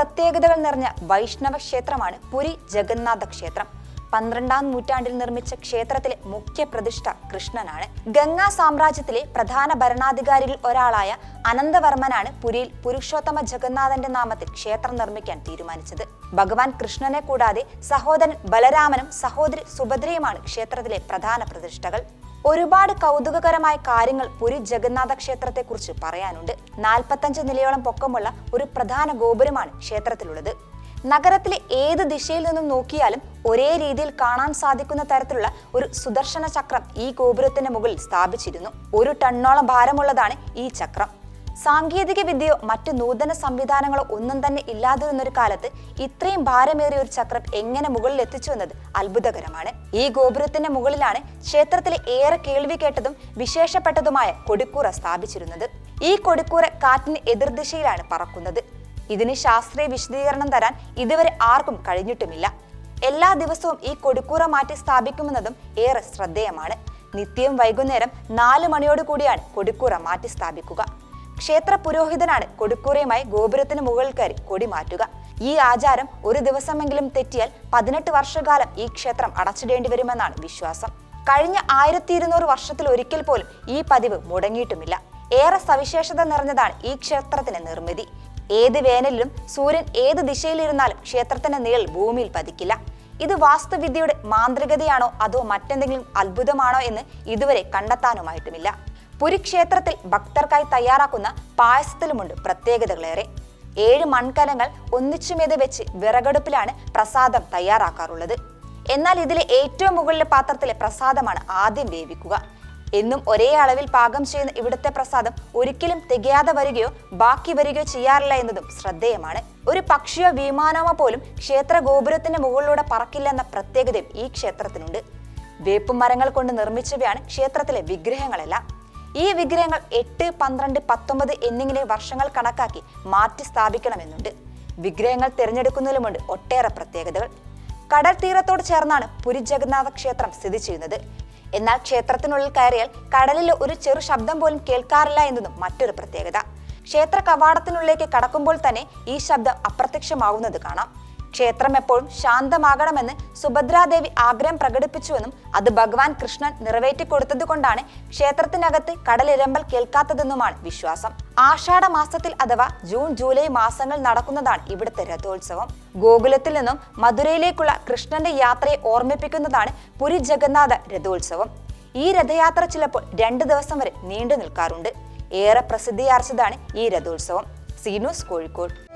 പ്രത്യേകതകൾ നിറഞ്ഞ വൈഷ്ണവ ക്ഷേത്രമാണ് പുരി ജഗന്നാഥ ക്ഷേത്രം. പന്ത്രണ്ടാം നൂറ്റാണ്ടിൽ നിർമ്മിച്ച ക്ഷേത്രത്തിലെ മുഖ്യ പ്രതിഷ്ഠ കൃഷ്ണനാണ്. ഗംഗാ സാമ്രാജ്യത്തിലെ പ്രധാന ഭരണാധികാരികളിൽ ഒരാളായ അനന്തവർമ്മനാണ് പുരിയിൽ പുരുഷോത്തമ ജഗന്നാഥന്റെ നാമത്തിൽ ക്ഷേത്രം നിർമ്മിക്കാൻ തീരുമാനിച്ചത്. ഭഗവാൻ കൃഷ്ണനെ കൂടാതെ സഹോദരൻ ബലരാമനും സഹോദരി സുഭദ്രയുമാണ് ക്ഷേത്രത്തിലെ പ്രധാന പ്രതിഷ്ഠകൾ. ഒരുപാട് കൗതുകകരമായ കാര്യങ്ങൾ പുരി ജഗന്നാഥ ക്ഷേത്രത്തെക്കുറിച്ച് പറയാനുണ്ട്. നാൽപ്പത്തഞ്ച് നിലയോളം പൊക്കമുള്ള ഒരു പ്രധാന ഗോപുരമാണ് ക്ഷേത്രത്തിലുള്ളത്. നഗരത്തിലെ ഏത് ദിശയിൽ നിന്നും നോക്കിയാലും ഒരേ രീതിയിൽ കാണാൻ സാധിക്കുന്ന തരത്തിലുള്ള ഒരു സുദർശന ചക്രം ഈ ഗോപുരത്തിന്റെ മുകളിൽ സ്ഥാപിച്ചിരുന്നു. ഒരു ടണ്ണോളം ഭാരമുള്ളതാണ് ഈ ചക്രം. സാങ്കേതിക വിദ്യയോ മറ്റു നൂതന സംവിധാനങ്ങളോ ഒന്നും തന്നെ ഇല്ലാതിരുന്നൊരു കാലത്ത് ഇത്രയും ഭാരമേറിയ ഒരു ചക്രം എങ്ങനെ മുകളിൽ എത്തിച്ചു എന്നത് അത്ഭുതകരമാണ്. ഈ ഗോപുരത്തിന്റെ മുകളിലാണ് ക്ഷേത്രത്തിലെ ഏറെ കേൾവി കേട്ടതും വിശേഷപ്പെട്ടതുമായ കൊടിക്കൂറ സ്ഥാപിച്ചിരുന്നത്. ഈ കൊടിക്കൂറ കാറ്റിന് എതിർദിശയിലാണ് പറക്കുന്നത്. ഇതിന് ശാസ്ത്രീയ വിശദീകരണം തരാൻ ഇതുവരെ ആർക്കും കഴിഞ്ഞിട്ടുമില്ല. എല്ലാ ദിവസവും ഈ കൊടിക്കൂറ മാറ്റി സ്ഥാപിക്കുമെന്നതും ഏറെ ശ്രദ്ധേയമാണ്. നിത്യവും വൈകുന്നേരം നാല് മണിയോട് കൂടിയാണ് കൊടിക്കൂറ മാറ്റി സ്ഥാപിക്കുക. ക്ഷേത്ര പുരോഹിതനാണ് കൊടിക്കൂറയുമായി ഗോപുരത്തിന് മുകളിൽ കയറി കൊടി മാറ്റുക. ഈ ആചാരം ഒരു ദിവസമെങ്കിലും തെറ്റിയാൽ പതിനെട്ട് വർഷകാലം ഈ ക്ഷേത്രം അടച്ചിടേണ്ടി വരുമെന്നാണ് വിശ്വാസം. കഴിഞ്ഞ ആയിരത്തി ഇരുന്നൂറ് വർഷത്തിൽ ഒരിക്കൽ പോലും ഈ പതിവ് മുടങ്ങിയിട്ടുമില്ല. ഏറെ സവിശേഷത നിറഞ്ഞതാണ് ഈ ക്ഷേത്രത്തിന്റെ നിർമ്മിതി. ഏത് വേനലിലും സൂര്യൻ ഏത് ദിശയിലിരുന്നാലും ക്ഷേത്രത്തിന്റെ നിഴൽ ഭൂമിയിൽ പതിക്കില്ല. ഇത് വാസ്തുവിദ്യയുടെ മാന്ത്രികതയാണോ അതോ മറ്റെന്തെങ്കിലും അത്ഭുതമാണോ എന്ന് ഇതുവരെ കണ്ടെത്താനുമായിട്ടുമില്ല. പുരി ക്ഷേത്രത്തിൽ ഭക്തർക്കായി തയ്യാറാക്കുന്ന പായസത്തിലുമുണ്ട് പ്രത്യേകതകളേറെ. ഏഴ് മൺകലങ്ങൾ ഒന്നിച്ചുമേത് വെച്ച് വിറകടുപ്പിലാണ് പ്രസാദം തയ്യാറാക്കാറുള്ളത്. എന്നാൽ ഇതിലെ ഏറ്റവും മുകളിലെ പാത്രത്തിലെ പ്രസാദമാണ് ആദ്യം വേവിക്കുക. എന്നും ഒരേ അളവിൽ പാകം ചെയ്യുന്ന ഇവിടുത്തെ പ്രസാദം ഒരിക്കലും തികയാതെ വരികയോ ബാക്കി വരികയോ ചെയ്യാറില്ല എന്നതും ശ്രദ്ധേയമാണ്. ഒരു പക്ഷിയോ വിമാനമോ പോലും ക്ഷേത്ര ഗോപുരത്തിന്റെ മുകളിലൂടെ പറക്കില്ലെന്ന പ്രത്യേകതയും ഈ ക്ഷേത്രത്തിനുണ്ട്. വേപ്പും മരങ്ങൾ കൊണ്ട് നിർമ്മിച്ചവയാണ് ക്ഷേത്രത്തിലെ വിഗ്രഹങ്ങളെല്ലാം. ഈ വിഗ്രഹങ്ങൾ എട്ട് പന്ത്രണ്ട് പത്തൊമ്പത് എന്നിങ്ങനെ വർഷങ്ങൾ കണക്കാക്കി മാറ്റി സ്ഥാപിക്കണമെന്നുണ്ട്. വിഗ്രഹങ്ങൾ തിരഞ്ഞെടുക്കുന്നതിലുമുണ്ട് ഒട്ടേറെ പ്രത്യേകതകൾ. കടൽ തീരത്തോട് ചേർന്നാണ് പുരി ജഗന്നാഥ ക്ഷേത്രം സ്ഥിതി ചെയ്യുന്നത്. എന്നാൽ ക്ഷേത്രത്തിനുള്ളിൽ കയറിയാൽ കടലിൽ ഒരു ചെറു ശബ്ദം പോലും കേൾക്കാറില്ല എന്നതും മറ്റൊരു പ്രത്യേകത. ക്ഷേത്ര കവാടത്തിനുള്ളിലേക്ക് കടക്കുമ്പോൾ തന്നെ ഈ ശബ്ദം അപ്രത്യക്ഷമാവുന്നത് കാണാം. ക്ഷേത്രം എപ്പോഴും ശാന്തമാകണമെന്ന് സുഭദ്രാദേവി ആഗ്രഹം പ്രകടിപ്പിച്ചുവെന്നും അത് ഭഗവാൻ കൃഷ്ണൻ നിറവേറ്റിക്കൊടുത്തതുകൊണ്ടാണ് ക്ഷേത്രത്തിനകത്ത് കടലിരമ്പൽ കേൾക്കാത്തതെന്നുമാണ് വിശ്വാസം. ആഷാഢ മാസത്തിൽ അഥവാ ജൂൺ ജൂലൈ മാസങ്ങൾ നടക്കുന്നതാണ് ഇവിടുത്തെ രഥോത്സവം. ഗോകുലത്തിൽ നിന്നും മധുരയിലേക്കുള്ള കൃഷ്ണന്റെ യാത്രയെ ഓർമ്മിപ്പിക്കുന്നതാണ് പുരി ജഗന്നാഥ രഥോത്സവം. ഈ രഥയാത്ര ചിലപ്പോൾ രണ്ട് ദിവസം വരെ നീണ്ടു നിൽക്കാറുണ്ട്. ഏറെ പ്രസിദ്ധിയാർച്ചതാണ് ഈ രഥോത്സവം. സീനൂസ് കോഴിക്കോട്.